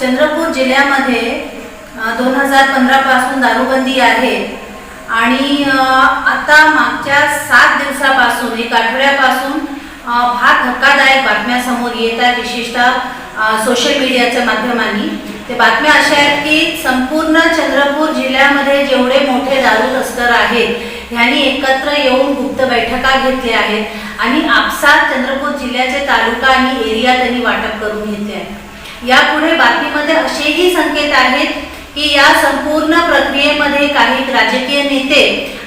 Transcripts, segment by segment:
चंद्रपूर जिल्ह्यामध्ये दोन हजार पंधरापासून दारूबंदी आहे. आणि आता मागच्या सात दिवसापासून एक आठवड्यापासून फार धक्कादायक बातम्या समोर येत आहेत विशेषतः सोशल मीडियाच्या माध्यमांनी. ते बातम्या अशा आहेत की संपूर्ण चंद्रपूर जिल्ह्यामध्ये जेवढे मोठे दारू तस्कर आहेत ह्यांनी एकत्र येऊन गुप्त बैठका घेतल्या आहेत आणि आपसात चंद्रपूर जिल्ह्याचे तालुका आणि एरिया त्यांनी वाटप करून घेतले आहे यापुढे बातमीमध्ये असेही संकेत आहेत की या संपूर्ण प्रक्रियेमध्ये काही राजकीय नेते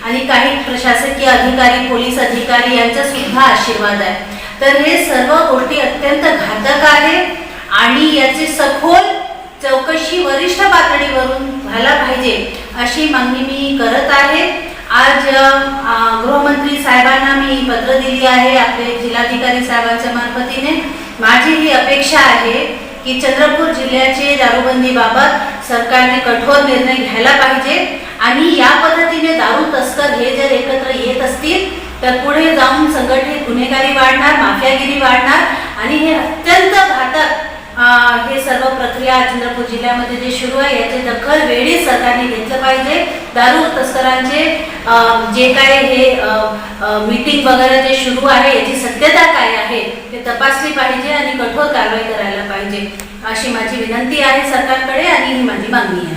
आणि काही प्रशासकीय अधिकारी पोलीस अधिकारी यांचा सुद्धा आशीर्वाद आहे. तर हे सर्व गोष्टी अत्यंत घातक आहे आणि याची सखोल चौकशी वरिष्ठ पातळीवरून व्हायला पाहिजे अशी मागणी मी करत आहे. आज गृहमंत्री साहेबांना मी पत्र दिली आहे आपले जिल्हाधिकारी साहेबांच्या मार्फतीने. माझी ही अपेक्षा आहे की चंद्रपूर जिल्ह्याचे दारूबंदीबाबत सरकारने कठोर निर्णय घ्यायला पाहिजे आणि या पद्धतीने दारू तस्कर हे जर एकत्र येत असतील तर पुढे जाऊन संघटित गुन्हेगारी वाढणार माफियागिरी वाढणार आणि हे अत्यंत घातक सर्व प्रक्रिया चंद्रपूर जिल्ह्यामध्ये जे सुरू आहे याची दखल वेळी सरकारने घेतलं पाहिजे. दारू तस्करांचे जे काय हे मीटिंग वगैरे जे सुरू आहे याची सत्यता काय आहे ते तपासली पाहिजे आणि कठोर कारवाई करायला पाहिजे. अशी माझी विनंती आहे सरकारकडे आणि ही माझी मागणी आहे.